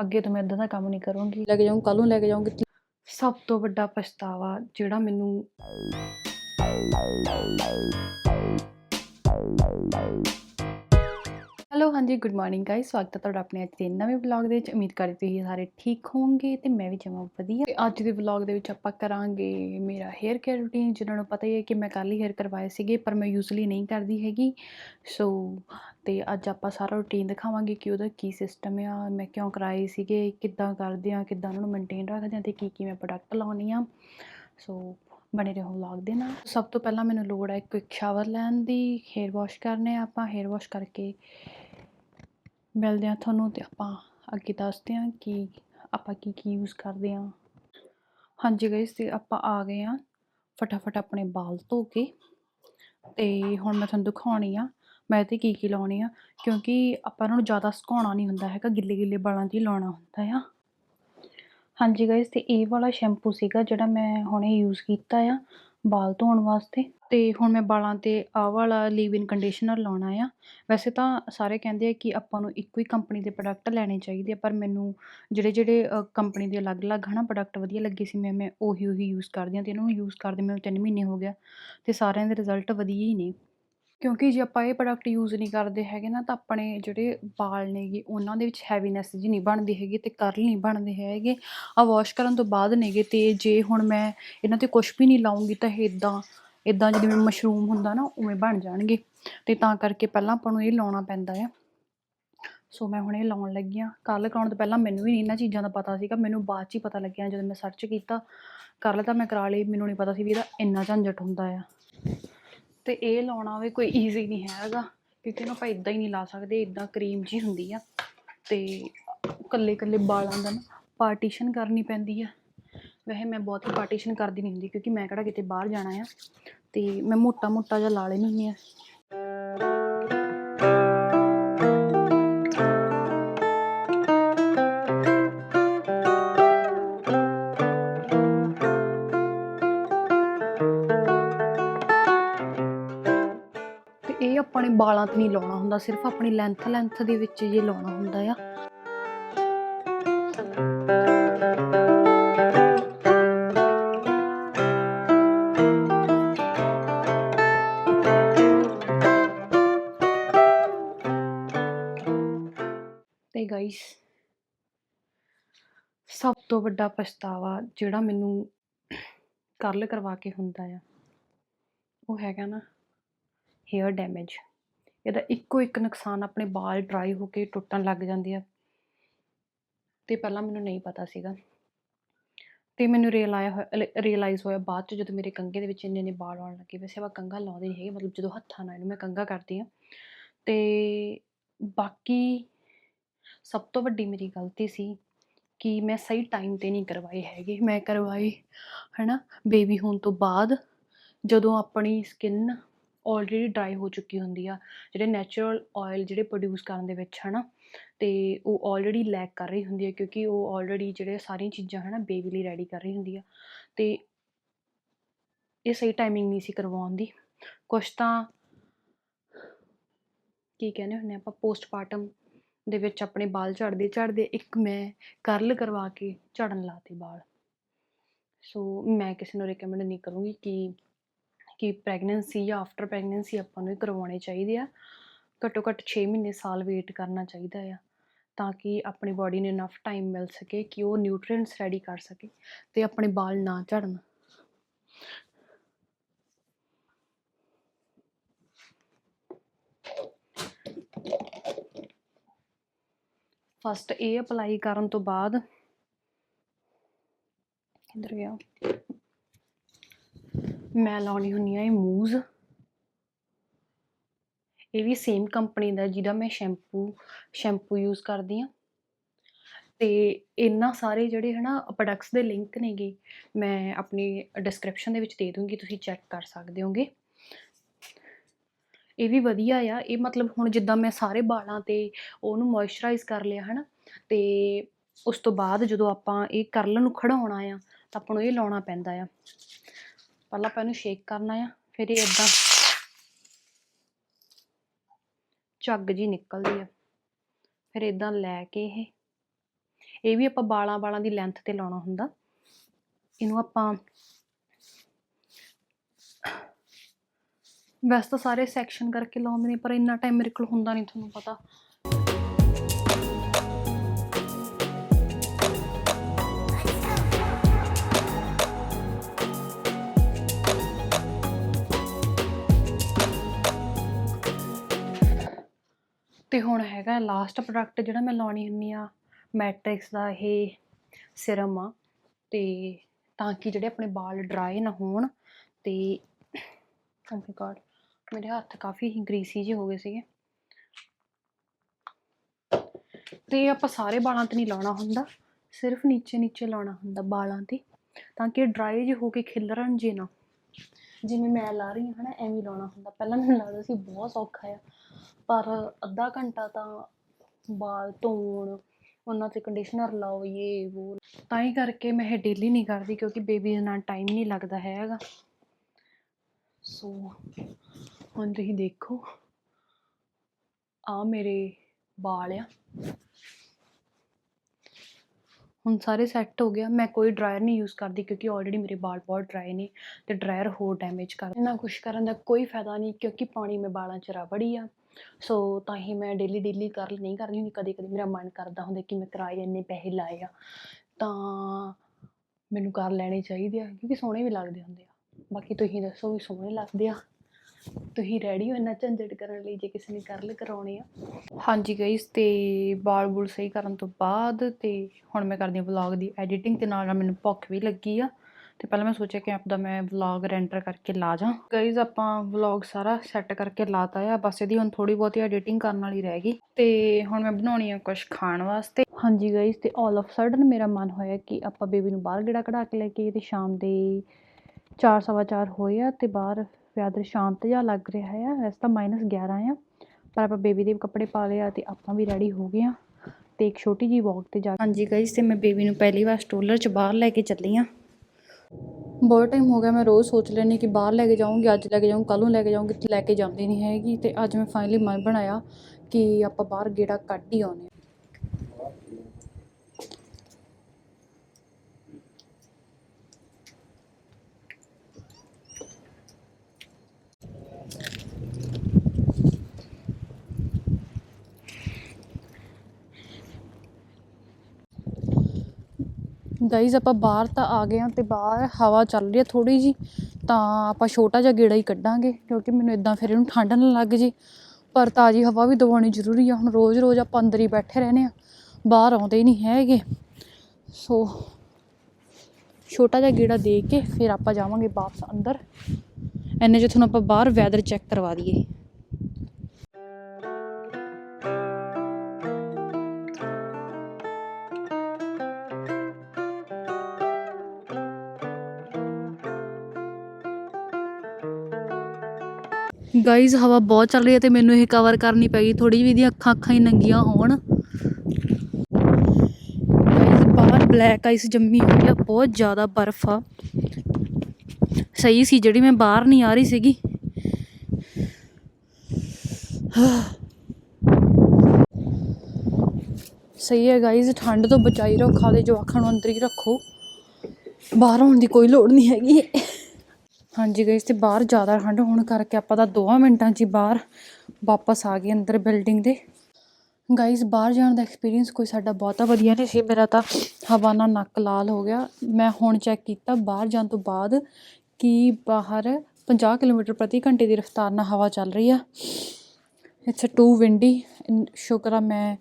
ਅੱਗੇ ਤੋਂ ਮੈਂ ਇਦਾਂ ਦਾ ਕੰਮ ਨਹੀਂ ਕਰੂੰਗੀ। ਲੈ ਕੇ ਜਾਊਂ ਕੱਲ ਨੂੰ ਲੈ ਕੇ ਜਾਊਂਗੀ। ਸਭ ਤੋਂ ਵੱਡਾ ਪਛਤਾਵਾ ਜਿਹੜਾ ਮੈਨੂੰ ਹੈਲੋ ਹਾਂਜੀ ਗੁੱਡ ਮਾਰਨਿੰਗ ਗਾਇਸ ਸਵਾਗਤ ਹੈ ਤੁਹਾਡਾ ਆਪਣੇ ਅੱਜ ਦੇ ਨਵੇਂ ਵਲੌਗ ਦੇ ਵਿੱਚ। ਉਮੀਦ ਕਰਦੀ ਤੁਸੀਂ ਸਾਰੇ ਠੀਕ ਹੋਵੋਗੇ ਤੇ ਮੈਂ ਵੀ ਜਮਾਂ ਵਧੀਆ। ਤੇ ਅੱਜ ਦੇ ਵਲੌਗ ਦੇ ਵਿੱਚ ਆਪਾਂ ਕਰਾਂਗੇ ਮੇਰਾ ਹੇਅਰ ਕੇਅਰ ਰੂਟੀਨ ਜਿਨ੍ਹਾਂ ਨੂੰ ਪਤਾ ਹੀ ਹੈ ਕਿ ਮੈਂ ਕੱਲ੍ਹ ਹੀ ਹੇਅਰ ਕਰਵਾਏ ਸੀਗੇ, ਪਰ ਮੈਂ ਯੂਜ਼ਲੀ ਨਹੀਂ ਕਰਦੀ ਹੈਗੀ। ਸੋ ਤੇ ਅੱਜ ਆਪਾਂ ਸਾਰਾ ਰੂਟੀਨ ਦਿਖਾਵਾਂਗੇ ਕਿ ਉਹਦਾ ਕੀ ਸਿਸਟਮ ਆ, ਮੈਂ ਕਿਉਂ ਕਰਾਏ ਸੀਗੇ, ਕਿੱਦਾਂ ਕਰਦੇ ਆ ਕਿੱਦਾਂ ਉਹਨਾਂ ਨੂੰ ਮੇਨਟੇਨ ਰੱਖਦੇ ਆ ਤੇ ਕੀ ਕੀ ਮੈਂ ਪ੍ਰੋਡਕਟ ਲਾਉਣੀ ਆ। ਸੋ ਬਣੇ ਰਹੋ ਵਲੌਗ ਦੇ ਨਾਲ। ਸਭ ਤੋਂ ਪਹਿਲਾਂ ਮੈਨੂੰ ਲੋੜ ਹੈ ਕੁਇਕ ਸ਼ਾਵਰ ਲੈਣ ਦੀ ਹੇਅਰ ਵਾਸ਼ ਕਰਨੇ ਆ ਆਪਾਂ ਹੇਅਰ ਵਾਸ਼ ਕਰਕੇ ਮਿਲਦੇ ਆ ਤੁਹਾਨੂੰ ਤੇ ਆਪਾਂ ਅੱਗੇ ਦੱਸਦੇ ਆ ਕਿ ਆਪਾਂ ਕੀ ਕੀ ਯੂਜ਼ ਕਰਦੇ ਆ ਹਾਂਜੀ ਗਾਇਸ ਤੇ ਆਪਾਂ ਆ ਗਏ ਆ ਫਟਾਫਟ ਆਪਣੇ ਵਾਲ ਧੋ ਕੇ। ਤੇ ਹੁਣ ਮੈਂ ਤੁਹਾਨੂੰ ਦਿਖਾਉਣੀ ਆ, ਮੈਂ ਤੇ ਕੀ ਕੀ ਲਾਉਣੀ ਆ, ਕਿਉਂਕਿ ਆਪਾਂ ਇਹਨਾਂ ਨੂੰ ਜ਼ਿਆਦਾ ਸੁਕਾਉਣਾ ਨਹੀਂ ਹੁੰਦਾ ਹੈਗਾ ਗਿੱਲੇ ਗਿੱਲੇ ਵਾਲਾਂ 'ਤੇ ਹੀ ਲਾਉਣਾ ਹੁੰਦਾ ਆ। ਹਾਂਜੀ ਗਾਇਸ ਤੇ ਇਹ ਵਾਲਾ ਸ਼ੈਂਪੂ ਸੀਗਾ ਜਿਹੜਾ ਮੈਂ ਹੁਣੇ ਯੂਜ਼ ਕੀਤਾ ਆ ਵਾਲ ਧੋਣ ਵਾਸਤੇ। ਅਤੇ ਹੁਣ ਮੈਂ ਬਾਲਾਂ ਤੇ ਆਹ ਵਾਲਾ ਲੀਵ ਇਨ ਕੰਡੀਸ਼ਨਰ ਲਾਉਣਾ ਆ। ਵੈਸੇ ਤਾਂ ਸਾਰੇ ਕਹਿੰਦੇ ਆ ਕਿ ਆਪਾਂ ਨੂੰ ਇੱਕੋ ਹੀ ਕੰਪਨੀ ਦੇ ਪ੍ਰੋਡਕਟ ਲੈਣੇ ਚਾਹੀਦੇ ਆ, ਪਰ ਮੈਨੂੰ ਜਿਹੜੇ ਜਿਹੜੇ ਕੰਪਨੀ ਦੇ ਅਲੱਗ-ਅਲੱਗ ਹੈ ਨਾ ਪ੍ਰੋਡਕਟ ਵਧੀਆ ਲੱਗੇ ਸੀ, ਮੈਂ ਮੈਂ ਉਹੀ ਉਹੀ ਯੂਜ਼ ਕਰਦੀ ਹਾਂ ਅਤੇ ਇਹਨਾਂ ਨੂੰ ਯੂਜ਼ ਕਰਦੇ ਮੈਨੂੰ ਤਿੰਨ ਮਹੀਨੇ ਹੋ ਗਿਆ ਅਤੇ ਸਾਰਿਆਂ ਦੇ ਰਿਜ਼ਲਟ ਵਧੀਆ ਹੀ ਨੇ। ਕਿਉਂਕਿ ਜੇ ਆਪਾਂ ਇਹ ਪ੍ਰੋਡਕਟ ਯੂਜ਼ ਨਹੀਂ ਕਰਦੇ ਹੈਗੇ ਨਾ ਤਾਂ ਆਪਣੇ ਜਿਹੜੇ ਵਾਲ ਨੇਗੇ ਉਹਨਾਂ ਦੇ ਵਿੱਚ ਹੈਵੀਨੈਸ ਜੀ ਨਹੀਂ ਬਣਦੀ ਹੈਗੀ ਤੇ ਕਰਲ ਨਹੀਂ ਬਣਦੇ ਹੈਗੇ। ਆ ਵਾਸ਼ ਕਰਨ ਤੋਂ ਬਾਅਦ ਨੇਗੇ ਤੇ ਜੇ ਹੁਣ ਮੈਂ ਇਹਨਾਂ ਤੇ ਕੁਝ ਵੀ ਨਹੀਂ ਲਾਉਂਗੀ ਤਾਂ ਇਹ ਇਦਾਂ ਇਦਾਂ ਜਿਵੇਂ ਮਸ਼ਰੂਮ ਹੁੰਦਾ ਨਾ, ਉਵੇਂ ਬਣ ਜਾਣਗੇ। ਤੇ ਤਾਂ ਕਰਕੇ ਪਹਿਲਾਂ ਆਪਾਂ ਨੂੰ ਇਹ ਲਾਉਣਾ ਪੈਂਦਾ ਆ। ਸੋ ਮੈਂ ਹੁਣ ਇਹ ਲਾਉਣ ਲੱਗੀ ਹਾਂ। ਕਰਲ ਕਰਾਉਣ ਤੋਂ ਪਹਿਲਾਂ ਮੈਨੂੰ ਵੀ ਨਹੀਂ ਇਹਨਾਂ ਚੀਜ਼ਾਂ ਦਾ ਪਤਾ ਸੀਗਾ। ਮੈਨੂੰ ਬਾਅਦ 'ਚ ਹੀ ਪਤਾ ਲੱਗਿਆ ਜਦੋਂ ਮੈਂ ਸਰਚ ਕੀਤਾ। ਕਰਲ ਤਾਂ ਮੈਂ ਕਰਾ ਲਈ। ਮੈਨੂੰ ਨਹੀਂ ਪਤਾ ਸੀ ਵੀ ਇਹਦਾ ਇੰਨਾ ਝੰਜਟ ਹੁੰਦਾ ਆ। ਤੇ ਇਹ ਲਾਉਣਾ ਵੀ ਕੋਈ ਈਜ਼ੀ ਨਹੀਂ ਹੈਗਾ। ਕਿਉਂਕਿ ਇਹਨੂੰ ਆਪਾਂ ਇਦਾਂ ਹੀ ਨਹੀਂ ਲਾ ਸਕਦੇ। ਇਦਾਂ ਕਰੀਮ ਜੀ ਹੁੰਦੀ ਆ। ਤੇ ਕੱਲੇ ਕੱਲੇ ਵਾਲਾਂ ਦਾ ਨਾ ਪਾਰਟੀਸ਼ਨ ਕਰਨੀ ਪੈਂਦੀ ਆ। ਵੈਸੇ ਮੈਂ ਬਹੁਤੀ ਪਾਰਟੀਸ਼ਨ ਕਰਦੀ ਨਹੀਂ ਹੁੰਦੀ ਕਿਉਂਕਿ ਮੈਂ ਕਿਹੜਾ ਕਿਤੇ ਬਾਹਰ ਜਾਣਾ ਆ ਤੇ ਮੈਂ ਮੋਟਾ ਮੋਟਾ ਜਿਹਾ ਲਾ ਲੈਣੀ ਹੁੰਦੀ ਆ। ਇਹ ਆਪਣੇ ਬਾਲਾਂ ਤੇ ਨਹੀਂ ਲਾਉਣਾ ਹੁੰਦਾ, ਸਿਰਫ ਆਪਣੀ ਲੈਂਥ ਲੈਂਥ ਦੇ ਵਿੱਚ ਜੇ ਲਾਉਣਾ ਹੁੰਦਾ ਆ। ਗਾਇਸ ਸਭ ਤੋਂ ਵੱਡਾ ਪਛਤਾਵਾ ਜਿਹੜਾ ਮੈਨੂੰ ਕਰਲ ਕਰਵਾ ਕੇ ਹੁੰਦਾ ਆ, ਉਹ ਹੈਗਾ ਨਾ ਹੇਅਰ ਡੈਮੇਜ ਇਹਦਾ ਇੱਕੋ ਇੱਕ ਨੁਕਸਾਨ ਆਪਣੇ ਵਾਲ ਡਰਾਈ ਹੋ ਕੇ ਟੁੱਟਣ ਲੱਗ ਜਾਂਦੇ ਆ। ਤੇ ਪਹਿਲਾਂ ਮੈਨੂੰ ਨਹੀਂ ਪਤਾ ਸੀਗਾ। ਤੇ ਮੈਨੂੰ ਰੀਅਲਾਈਜ਼ ਰੀਅਲਾਈਜ਼ ਹੋਇਆ ਬਾਅਦ ਚ ਜਦੋਂ ਮੇਰੇ ਕੰਘੇ ਦੇ ਵਿੱਚ ਇੰਨੇ ਇੰਨੇ ਵਾਲ ਆਉਣ ਲੱਗੇ, ਵੈਸੇ ਆਪਾਂ ਕੰਘਾ ਲਾਉਂਦੇ ਨਹੀਂ ਹੈਗੇ, ਮਤਲਬ ਜਦੋਂ ਹੱਥਾਂ ਨਾਲ ਇਹਨੂੰ ਮੈਂ ਕੰਘਾ ਕਰਦੀ ਆ ਤੇ ਬਾਕੀ ਸਭ ਤੋਂ ਵੱਡੀ ਮੇਰੀ ਗਲਤੀ ਸੀ ਕਿ ਮੈਂ ਸਹੀ ਟਾਈਮ ਤੇ ਨਹੀਂ ਕਰਵਾਏ ਹੈਗੇ। ਮੈਂ ਕਰਵਾਏ, ਹਨਾ? ਬੇਬੀ ਹੋਣ ਤੋਂ ਬਾਅਦ ਜਦੋਂ ਆਪਣੀ ਸਕਿਨ ਆਲਰੇਡੀ ਡਰਾਈ ਹੋ ਚੁੱਕੀ ਹੁੰਦੀ ਆ, ਜਿਹੜੇ ਨੈਚੁਰਲ ਆਇਲ ਜਿਹੜੇ ਪ੍ਰੋਡਿਊਸ ਕਰਨ ਦੇ ਵਿੱਚ, ਹਨਾ? ਤੇ ਉਹ ਆਲਰੇਡੀ ਲੈਕ ਕਰ ਰਹੀ ਹੁੰਦੀ ਹੈ ਕਿਉਂਕਿ ਉਹ ਆਲਰੇਡੀ ਜਿਹੜੇ ਸਾਰੀਆਂ ਚੀਜ਼ਾਂ, ਹਨਾ ਬੇਬੀ ਲਈ ਰੈਡੀ ਕਰ ਰਹੀ ਹੁੰਦੀ ਆ। ਤੇ ਇਹ ਸਹੀ ਟਾਈਮਿੰਗ ਨਹੀਂ ਸੀ ਕਰਵਾਉਣ ਦੀ। ਕੁਛ ਤਾਂ ਕੀ ਕਹਿੰਦੇ ਹੁੰਦੇ ਆਪਾਂ ਪੋਸਟਮਾਰਟਮ ਦੇ ਵਿੱਚ ਆਪਣੇ ਬਾਲ ਝੜਦੇ ਝੜਦੇ ਇੱਕ ਮੈਂ ਕਰਲ ਕਰਵਾ ਕੇ ਝੜਨ ਲਾਤੇ ਬਾਲ। ਸੋ ਮੈਂ ਕਿਸੇ ਨੂੰ ਰეკਮੈਂਡ ਨਹੀਂ ਕਰੂੰਗੀ ਕਿ ਕਿ ਪ੍ਰੈਗਨੈਂਸੀ ਜਾਂ ਆਫਟਰ ਪ੍ਰੈਗਨੈਂਸੀ ਆਪਾਂ ਨੂੰ ਕਰਵਾਉਣੇ ਚਾਹੀਦੇ ਆ। ਘੱਟੋ ਘੱਟ 6 ਮਹੀਨੇ ਸਾਲ ਵੇਟ ਕਰਨਾ ਚਾਹੀਦਾ ਆ, ਤਾਂ ਕਿ ਆਪਣੀ ਬਾਡੀ ਨੂੰ ਇਨਫ ਟਾਈਮ ਮਿਲ ਸਕੇ ਕਿ ਉਹ ਨਿਊਟ੍ਰੀਐਂਟਸ ਰੈਡੀ ਕਰ ਸਕੇ ਤੇ ਆਪਣੇ ਵਾਲ ਨਾ ਝੜਨ। ਫਸਟ ਇਹ ਅਪਲਾਈ ਕਰਨ ਤੋਂ ਬਾਅਦ ਕਿੱਧਰ ਗਿਆ ਮੈਂ ਲਾਉਣੀ ਹੁੰਦੀ ਆ ਇਹ ਮੂਜ਼। ਇਹ ਵੀ ਸੇਮ ਕੰਪਨੀ ਦਾ ਜਿਹਦਾ ਮੈਂ ਸ਼ੈਂਪੂ ਸ਼ੈਂਪੂ ਯੂਜ਼ ਕਰਦੀ ਆ। ਤੇ ਇਹਨਾਂ ਸਾਰੇ ਜਿਹੜੇ ਹਨਾ ਪ੍ਰੋਡਕਟਸ ਦੇ ਲਿੰਕ ਨੇਗੇ, ਮੈਂ ਆਪਣੀ ਡਿਸਕ੍ਰਿਪਸ਼ਨ ਦੇ ਵਿੱਚ ਦੇ ਦੂੰਗੀ, ਤੁਸੀਂ ਚੈੱਕ ਕਰ ਸਕਦੇ ਹੋਗੇ। ਇਹ ਵੀ ਵਧੀਆ ਆ, ਇਹ ਮਤਲਬ ਹੁਣ ਜਿੱਦਾਂ ਮੈਂ ਸਾਰੇ ਵਾਲਾਂ ਤੇ ਉਹਨੂੰ ਮੋਇਸਚਰਾਈਜ਼ ਕਰ ਲਿਆ, ਹਨਾ, ਤੇ ਉਸ ਤੋਂ ਬਾਅਦ ਜਦੋਂ ਆਪਾਂ ਇਹ ਕਰਲ ਨੂੰ ਖੜਾਉਣਾ ਆ, ਤਾਂ ਆਪਾਂ ਨੂੰ ਇਹ ਲਾਉਣਾ ਪੈਂਦਾ ਆ। ਪਹਿਲਾਂ ਆਪਾਂ ਇਹਨੂੰ ਸ਼ੇਕ ਕਰਨਾ ਆ, ਫਿਰ ਇਹ ਇਦਾਂ ਝੱਗ ਜੀ ਨਿਕਲਦੀ ਆ, ਫਿਰ ਇਦਾਂ ਲੈ ਕੇ ਇਹ ਇਹ ਵੀ ਆਪਾਂ ਬਾਲਾਂ ਵਾਲਾਂ ਦੀ ਲੈਂਥ ਤੇ ਲਾਉਣਾ ਹੁੰਦਾ। ਇਹਨੂੰ ਆਪਾਂ ਵੈਸੇ ਤਾਂ ਸਾਰੇ ਸੈਕਸ਼ਨ ਕਰਕੇ ਲਾਉਂਦੇ ਨੇ, ਪਰ ਇੰਨਾ ਟਾਈਮ ਮੇਰੇ ਕੋਲ ਹੁੰਦਾ ਨਹੀਂ ਤੁਹਾਨੂੰ ਪਤਾ। ਤੇ ਹੁਣ ਹੈਗਾ ਲਾਸਟ ਪ੍ਰੋਡਕਟ ਜਿਹੜਾ ਮੈਂ ਲਾਉਣੀ ਹੁੰਨੀ ਆ ਮੈਟ੍ਰਿਕਸ ਦਾ ਇਹ ਸਿਰਮ ਆ। ਤੇ ਤਾਂ ਕਿ ਜਿਹੜੇ ਆਪਣੇ ਵਾਲ ਡਰਾਈ ਨਾ ਹੋਣ, ਤੇ ਓ ਮਾਈ ਗॉड ਮੇਰੇ ਹੱਥ ਕਾਫੀ ਹੀ ਗਰੀਸੀ ਜਿਹੇ ਹੋ ਗਏ ਸੀਗੇ। ਤੇ ਆਪਾਂ ਸਾਰੇ ਬਾਲਾਂ ਤੇ ਨਹੀਂ ਲਾਉਣਾ ਹੁੰਦਾ, ਸਿਰਫ ਨੀਚੇ ਨੀਚੇ ਲਾਉਣਾ ਹੁੰਦਾ ਬਾਲਾਂ ਤੇ, ਤਾਂ ਕਿ ਡਰਾਈ ਜਿਹੇ ਹੋ ਕੇ ਖਿਲਰਨ ਜੇ ਨਾ। ਜਿਵੇਂ ਮੈਂ ਲਾ ਰਹੀ ਹਾਂ ਨਾ, ਐਵੇਂ ਲਾਉਣਾ ਹੁੰਦਾ। ਪਹਿਲਾਂ ਮੈਨੂੰ ਲੱਗਦਾ ਸੀ ਬਹੁਤ ਸੌਖਾ ਆ, ਪਰ ਅੱਧਾ ਘੰਟਾ ਤਾਂ ਬਾਲ ਧੋਣ, ਉਹਨਾਂ 'ਤੇ ਕੰਡੀਸ਼ਨਰ ਲਾਓ ਇਹ ਵੋ। ਤਾਂ ਹੀ ਕਰਕੇ ਮੈਂ ਇਹ ਡੇਲੀ ਨਹੀਂ ਕਰਦੀ, ਕਿਉਂਕਿ ਬੇਬੀ ਨਾਲ ਟਾਈਮ ਨਹੀਂ ਲੱਗਦਾ ਹੈਗਾ। ਸੋ ਹੁਣ ਤੁਸੀਂ ਦੇਖੋ। ਆ ਮੇਰੇ ਵਾਲ ਆ। ਹੁਣ ਸਾਰੇ ਸੈੱਟ ਹੋ ਗਿਆ ਮੈਂ ਕੋਈ ਡਰਾਇਰ ਨਹੀਂ ਯੂਜ਼ ਕਰਦੀ ਕਿਉਂਕਿ ਆਲਰੇਡੀ ਮੇਰੇ ਵਾਲ ਬਹੁਤ ਡਰਾਈ ਨੇ ਤੇ ਡਰਾਇਰ ਹੋਰ ਡੈਮੇਜ ਕਰ ਇੰਨਾ ਕੁਛ ਕਰਨ ਦਾ ਕੋਈ ਫਾਇਦਾ ਨਹੀਂ ਕਿਉਂਕਿ ਪਾਣੀ ਮੈਂ ਵਾਲਾਂ 'ਚ ਰਬੜੀ ਆ। ਸੋ ਤਾਂ ਹੀ ਮੈਂ ਡੇਲੀ ਡੇਲੀ ਕਰ ਨਹੀਂ ਕਰਦੀ ਹੁੰਦੀ। ਕਦੇ ਕਦੇ ਮੇਰਾ ਮਨ ਕਰਦਾ ਹੁੰਦਾ ਕਿ ਮੈਂ ਕਰਾਏ ਇੰਨੇ ਪੈਸੇ ਲਾਏ ਆ। ਤਾਂ ਮੈਨੂੰ ਕਰ ਲੈਣੇ ਚਾਹੀਦੇ ਆ ਕਿਉਂਕਿ ਸੋਹਣੇ ਵੀ ਲੱਗਦੇ ਹੁੰਦੇ ਆ। ਬਾਕੀ ਤੁਸੀਂ ਦੱਸੋ ਵੀ ਸੋਹਣੇ ਲੱਗਦੇ ਆ। ਤੁਸੀਂ ਰੈਡੀ ਹੋ ਇੰਨਾ ਝੰਜਟ ਕਰਨ ਲਈ ਜੇ ਕਿਸੇ ਨੇ ਕਰਲ ਕਰਾਉਣੇ ਆ? ਹਾਂਜੀ ਗਾਇਸ ਤੇ ਬਾਲ ਬੁਲ ਸਹੀ ਕਰਨ ਤੋਂ ਬਾਅਦ ਤੇ ਹੁਣ ਮੈਂ ਕਰਦੀ ਹਾਂ ਵਲੌਗ ਦੀ ਐਡੀਟਿੰਗ ਤੇ ਨਾਲ ਨਾਲ ਮੈਨੂੰ ਭੁੱਖ ਵੀ ਲੱਗੀ ਆ। ਤੇ ਪਹਿਲਾਂ ਮੈਂ ਸੋਚਿਆ ਕਿ ਆਪਦਾ ਮੈਂ ਵਲੌਗ ਰੈਂਡਰ ਕਰਕੇ ਲਾ ਜਾਂ। ਗਾਇਸ ਆਪਾਂ ਵਲੌਗ ਸਾਰਾ ਸੈੱਟ ਕਰਕੇ ਲਾਤਾ ਆ ਬਸ ਇਹਦੀ ਹੁਣ ਥੋੜੀ ਬਹੁਤੀ ਐਡੀਟਿੰਗ ਕਰਨ ਵਾਲੀ ਰਹਿ ਗਈ। ਤੇ ਹੁਣ ਮੈਂ ਬਣਾਉਣੀ ਆ ਕੁਝ ਖਾਣ ਵਾਸਤੇ। ਹਾਂਜੀ ਗਾਇਸ ਤੇ ਆਲ ਆਫ ਸਡਨ ਮੇਰਾ ਮਨ ਹੋਇਆ ਕਿ ਆਪਾਂ ਬੇਬੀ ਨੂੰ ਬਾਹਰ ਗੇੜਾ ਕਢਾ ਕੇ ਲੈ ਕੇ ਤੇ ਸ਼ਾਮ ਦੇ 4:15 ਹੋਏ ਆ ਤੇ ਬਾਹਰ ਵੈਦਰ ਸ਼ਾਂਤ ਜਿਹਾ ਲੱਗ ਰਿਹਾ ਆ। ਵੈਸੇ ਤਾਂ -11 ਆ, ਪਰ ਆਪਾਂ ਬੇਬੀ ਦੇ ਕੱਪੜੇ ਪਾ ਲਿਆ ਆ ਤੇ ਆਪਾਂ ਵੀ ਰੈਡੀ ਹੋ ਗਏ ਆ ਤੇ ਇੱਕ ਛੋਟੀ ਜੀ ਵਾਕ ਤੇ ਜਾ ਹਾਂਜੀ ਗਾਇਸ ਤੇ ਮੈਂ ਬੇਬੀ ਨੂੰ ਪਹਿਲੀ ਵਾਰ ਸਟੋਲਰ 'ਚ ਬਾਹਰ ਲੈ ਕੇ ਚੱਲੀ ਆ। ਬਹੁਤ ਟਾਈਮ ਹੋ ਗਿਆ, ਮੈਂ ਰੋਜ਼ ਸੋਚ ਲੈਂਦੀ ਕਿ ਬਾਹਰ ਲੈ ਕੇ ਜਾਊਂਗੀ, ਅੱਜ ਲੈ ਕੇ ਜਾਊਂ ਕੱਲ ਨੂੰ ਲੈ ਕੇ ਜਾਊਂਗੀ ਲੈ ਕੇ ਜਾਂਦੀ ਨਹੀਂ ਹੈਗੀ ਤੇ ਅੱਜ ਮੈਂ ਫਾਈਨਲੀ ਮਨ ਬਣਾਇਆ ਕਿ ਆਪਾਂ ਬਾਹਰ ਗੇੜਾ ਕੱਢ ਹੀ ਆਉਂਦੇ ਗਾਈਜ਼ ਆਪਾਂ ਬਾਹਰ ਤਾਂ ਆ ਗਏ ਹਾਂ ਤੇ ਬਾਹਰ ਹਵਾ ਚੱਲ ਰਹੀ ਹੈ ਥੋੜੀ ਜੀ ਤਾਂ ਆਪਾਂ ਛੋਟਾ ਜਿਹਾ ਗੇੜਾ ਹੀ ਕੱਢਾਂਗੇ ਕਿਉਂਕਿ ਮੈਨੂੰ ਇਦਾਂ ਫਿਰ ਇਹਨੂੰ ਠੰਡ ਨਾ ਲੱਗ ਜੇ। ਪਰ ਤਾਜ਼ੀ ਹਵਾ ਵੀ ਦਵਾਉਣੀ ਜ਼ਰੂਰੀ ਆ, ਹੁਣ ਰੋਜ਼ ਰੋਜ਼ ਆਪਾਂ ਅੰਦਰ ਹੀ ਬੈਠੇ ਰਹਿੰਦੇ ਆ ਬਾਹਰ ਆਉਂਦੇ ਹੀ ਨਹੀਂ ਹੈਗੇ। ਸੋ ਛੋਟਾ ਜਿਹਾ ਗੇੜਾ ਦੇ ਕੇ ਫਿਰ ਆਪਾਂ ਜਾਵਾਂਗੇ ਵਾਪਸ ਅੰਦਰ। ਐਨੇ ਜੇ ਤੁਹਾਨੂੰ ਆਪਾਂ ਬਾਹਰ ਵੈਦਰ ਚੈੱਕ ਕਰਵਾ ਦਈਏ। ਗਾਈਜ਼ ਹਵਾ ਬਹੁਤ ਚੱਲ ਰਹੀ ਹੈ ਤੇ ਮੈਨੂੰ ਇਹ ਕਵਰ ਕਰਨੀ ਪੈਗੀ ਥੋੜੀ ਜਿਹੀ ਇਹਦੀਆਂ ਅੱਖਾਂ ਅੱਖਾਂ ਹੀ ਨੰਗੀਆਂ ਹੋਣ। ਗਾਈਜ਼ ਬਾਹਰ ਬਲੈਕ ਆਈਸ ਜੰਮੀ ਹੋਈ ਆ, ਬਹੁਤ ਜ਼ਿਆਦਾ ਬਰਫ਼ ਆ। ਸਹੀ ਸੀ, ਜਿਹੜੀ ਮੈਂ ਬਾਹਰ ਨਹੀਂ ਆ ਰਹੀ ਸੀਗੀ। ਸਹੀ ਹੈ ਗਾਈਜ਼ ਠੰਡ ਤੋਂ ਬਚਾਈ ਰੱਖੋ ਦੇ ਜਵਾਕਾਂ ਨੂੰ ਅੰਦਰ ਹੀ ਰੱਖੋ। ਬਾਹਰ ਆਉਣ ਦੀ ਕੋਈ ਲੋੜ ਨਹੀਂ ਹੈਗੀ। ਹਾਂਜੀ ਗਾਇਸ ਤੇ ਬਾਹਰ ਜ਼ਿਆਦਾ ਠੰਡ ਹੋਣ ਕਰਕੇ ਆਪਾਂ ਤਾਂ 2 ਮਿੰਟਾਂ 'ਚ ਹੀ ਬਾਹਰ ਵਾਪਸ ਆ ਗਏ ਅੰਦਰ ਬਿਲਡਿੰਗ ਦੇ। ਗਾਇਸ ਬਾਹਰ ਜਾਣ ਦਾ ਐਕਸਪੀਰੀਅੰਸ ਕੋਈ ਸਾਡਾ ਬਹੁਤਾ ਵਧੀਆ ਨਹੀਂ ਸੀ। ਮੇਰਾ ਤਾਂ ਹਵਾ ਨਾਲ ਨੱਕ ਲਾਲ ਹੋ ਗਿਆ। ਮੈਂ ਹੁਣ ਚੈੱਕ ਕੀਤਾ, ਬਾਹਰ ਜਾਣ ਤੋਂ ਬਾਅਦ ਕਿ ਬਾਹਰ 50 ਕਿਲੋਮੀਟਰ ਪ੍ਰਤੀ ਘੰਟੇ ਦੀ ਰਫ਼ਤਾਰ ਨਾਲ ਹਵਾ ਚੱਲ ਰਹੀ ਆ। ਇਟਸ ਟੂ ਵਿੰਡੀ ਸ਼ੁਕਰ ਆ ਮੈਂ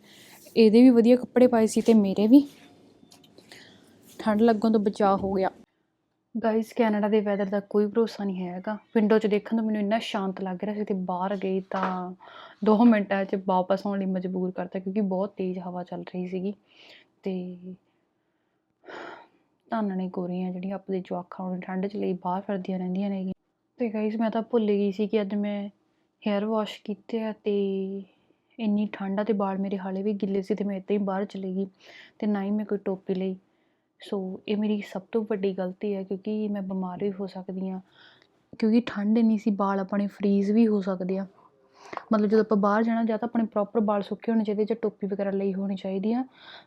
ਇਹਦੇ ਵੀ ਵਧੀਆ ਕੱਪੜੇ ਪਾਏ ਸੀ ਤੇ ਮੇਰੇ ਵੀ। ਠੰਡ ਲੱਗਣ ਤੋਂ ਬਚਾਅ ਹੋ ਗਿਆ। ਗਾਇਸ ਕੈਨੇਡਾ ਦੇ ਵੈਦਰ ਦਾ ਕੋਈ ਭਰੋਸਾ ਨਹੀਂ ਹੈਗਾ। ਵਿੰਡੋ 'ਚ ਦੇਖਣ ਤੋਂ ਮੈਨੂੰ ਇੰਨਾ ਸ਼ਾਂਤ ਲੱਗ ਰਿਹਾ ਸੀ ਤੇ ਬਾਹਰ ਗਈ ਤਾਂ 2 ਮਿੰਟਾਂ 'ਚ ਵਾਪਸ ਆਉਣ ਲਈ ਮਜਬੂਰ ਕਰਤਾ ਕਿਉਂਕਿ ਬਹੁਤ ਤੇਜ਼ ਹਵਾ ਚੱਲ ਰਹੀ ਸੀਗੀ। ਤੇ ਧਾਨਣੇ ਗੋਰੀਆਂ ਜਿਹੜੀਆਂ ਆਪਣੇ ਜਵਾਕਾਂ ਨੂੰ ਠੰਡ 'ਚ ਲਈ ਬਾਹਰ ਫਿਰਦੀਆਂ ਰਹਿੰਦੀਆਂ ਨੇ ਤੇ ਗਾਇਸ ਮੈਂ ਤਾਂ ਭੁੱਲ ਗਈ ਸੀ ਕਿ ਅੱਜ ਮੈਂ ਹੇਅਰ ਵਾਸ਼ ਕੀਤੇ ਆ ਤੇ ਇੰਨੀ ਠੰਡ ਆ ਤੇ ਵਾਲ ਮੇਰੇ ਹਾਲੇ ਵੀ ਗਿੱਲੇ ਸੀ ਤੇ ਮੈਂ ਇੱਦਾਂ ਹੀ ਬਾਹਰ ਚਲੀ ਗਈ ਤੇ ਨਾ ਹੀ ਮੈਂ ਕੋਈ ਟੋਪੀ ਲਈ। ਸੋ ਇਹ ਮੇਰੀ ਸਭ ਤੋਂ ਵੱਡੀ ਗਲਤੀ ਹੈ ਕਿਉਂਕਿ ਮੈਂ ਬਿਮਾਰ ਵੀ ਹੋ ਸਕਦੀ ਹਾਂ। ਕਿਉਂਕਿ ਠੰਡ ਇੰਨੀ ਸੀ ਵਾਲ ਆਪਣੇ ਫਰੀਜ਼ ਵੀ ਹੋ ਸਕਦੇ ਆ। ਮਤਲਬ ਜਦੋਂ ਆਪਾਂ ਬਾਹਰ ਜਾਣਾ, ਜਾਂ ਤਾਂ ਆਪਣੇ ਪ੍ਰੋਪਰ ਵਾਲ ਸੁੱਕੇ ਹੋਣੇ ਚਾਹੀਦੇ, ਜਾਂ ਟੋਪੀ ਵਗੈਰਾ ਲਈ ਹੋਣੀ ਚਾਹੀਦੀ ਆ।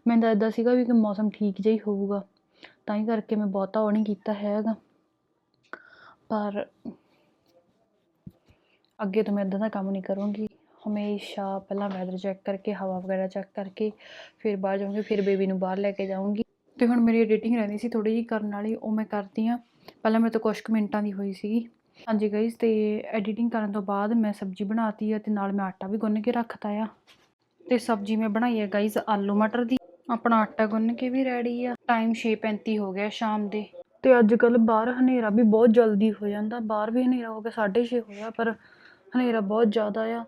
ਮੈਂ ਤਾਂ ਇੱਦਾਂ ਸੀਗਾ ਵੀ ਕਿ ਮੌਸਮ ਠੀਕ ਜਿਹਾ ਹੀ ਹੋਊਗਾ। ਤਾਂ ਹੀ ਕਰਕੇ ਮੈਂ ਬਹੁਤਾ ਉਹ ਨਹੀਂ ਕੀਤਾ ਹੈਗਾ। ਪਰ ਅੱਗੇ ਤੋਂ ਮੈਂ ਇੱਦਾਂ ਦਾ ਕੰਮ ਨਹੀਂ ਕਰੂੰਗੀ। ਹਮੇਸ਼ਾ ਪਹਿਲਾਂ ਵੈਦਰ ਚੈੱਕ ਕਰਕੇ, ਹਵਾ ਵਗੈਰਾ ਚੈੱਕ ਕਰਕੇ, ਫਿਰ ਬਾਹਰ ਜਾਊਂਗੀ, ਫਿਰ ਬੇਬੀ ਨੂੰ ਬਾਹਰ ਲੈ ਕੇ ਜਾਊਂਗੀ। ਤੇ ਹੁਣ ਮੇਰੀ ਐਡੀਟਿੰਗ ਰਹਿੰਦੀ ਸੀ ਥੋੜੀ ਜਿਹੀ ਕਰਨ ਵਾਲੀ, ਉਹ ਮੈਂ ਕਰਦੀ ਆ ਪਹਿਲਾਂ ਮੇਰੇ ਤੋਂ ਕੁਛ ਕੁ ਮਿੰਟਾਂ ਦੀ ਹੋਈ ਸੀਗੀ। ਹਾਂਜੀ ਗਾਇਸ ਤੇ ਐਡੀਟਿੰਗ ਕਰਨ ਤੋਂ ਬਾਅਦ ਮੈਂ ਸਬਜ਼ੀ ਬਣਾਤੀ ਆ ਤੇ ਨਾਲ ਮੈਂ ਆਟਾ ਵੀ ਗੁੰਨ ਕੇ ਰੱਖਤਾ ਆ। ਤੇ ਸਬਜ਼ੀ ਮੈਂ ਬਣਾਈ ਹੈ ਗਾਇਸ ਆਲੂ ਮਟਰ ਦੀ। ਆਪਣਾ ਆਟਾ ਗੁੰਨ ਕੇ ਵੀ ਰੈਡੀ ਆ। ਟਾਈਮ 6:35 ਹੋ ਗਿਆ ਸ਼ਾਮ ਦੇ। ਤੇ ਅੱਜ ਕੱਲ ਬਾਹਰ ਹਨੇਰਾ ਵੀ ਬਹੁਤ ਜਲਦੀ ਹੋ ਜਾਂਦਾ। ਬਾਹਰ ਵੀ ਹਨੇਰਾ ਹੋ ਗਿਆ 6:30 ਹੋਇਆ, ਪਰ ਹਨੇਰਾ ਬਹੁਤ ਜ਼ਿਆਦਾ ਆ।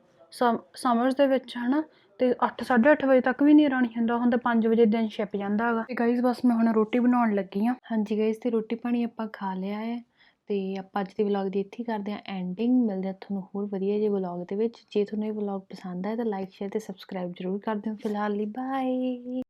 ਸਮਰਸ ਦੇ ਵਿੱਚ ਹਨਾ ਤੇ 8 8:30 ਵਜੇ ਤੱਕ ਵੀ ਨਹੀਂ ਰਾਣੀ ਹੁੰਦਾ ਹੁੰਦਾ 5 ਵਜੇ ਦਿਨ ਛਿਪ ਜਾਂਦਾ ਹੈਗਾ। ਤੇ ਗਾਇਸ ਬਸ ਮੈਂ ਹੁਣ ਰੋਟੀ ਬਣਾਉਣ ਲੱਗੀ ਆ ਹਾਂਜੀ ਗਾਈਜ਼ ਤੇ ਰੋਟੀ ਪਾਣੀ ਆਪਾਂ ਖਾ ਲਿਆ ਹੈ। ਤੇ ਆਪਾਂ ਅੱਜ ਦੇ ਵਲੌਗ ਦੀ ਇੱਥੇ ਕਰਦੇ ਆ ਐਂਡਿੰਗ ਮਿਲਦੇ ਆ ਤੁਹਾਨੂੰ ਹੋਰ ਵਧੀਆ ਜਿਹੇ ਵਲੌਗ ਦੇ ਵਿੱਚ। ਜੇ ਤੁਹਾਨੂੰ ਇਹ ਵਲੌਗ ਪਸੰਦ ਆਇਆ ਤਾਂ ਲਾਈਕ ਸ਼ੇਅਰ ਤੇ ਸਬਸਕ੍ਰਾਈਬ ਜ਼ਰੂਰ ਕਰ ਦਿਓ। ਫਿਲਹਾਲ ਲਈ ਬਾਏ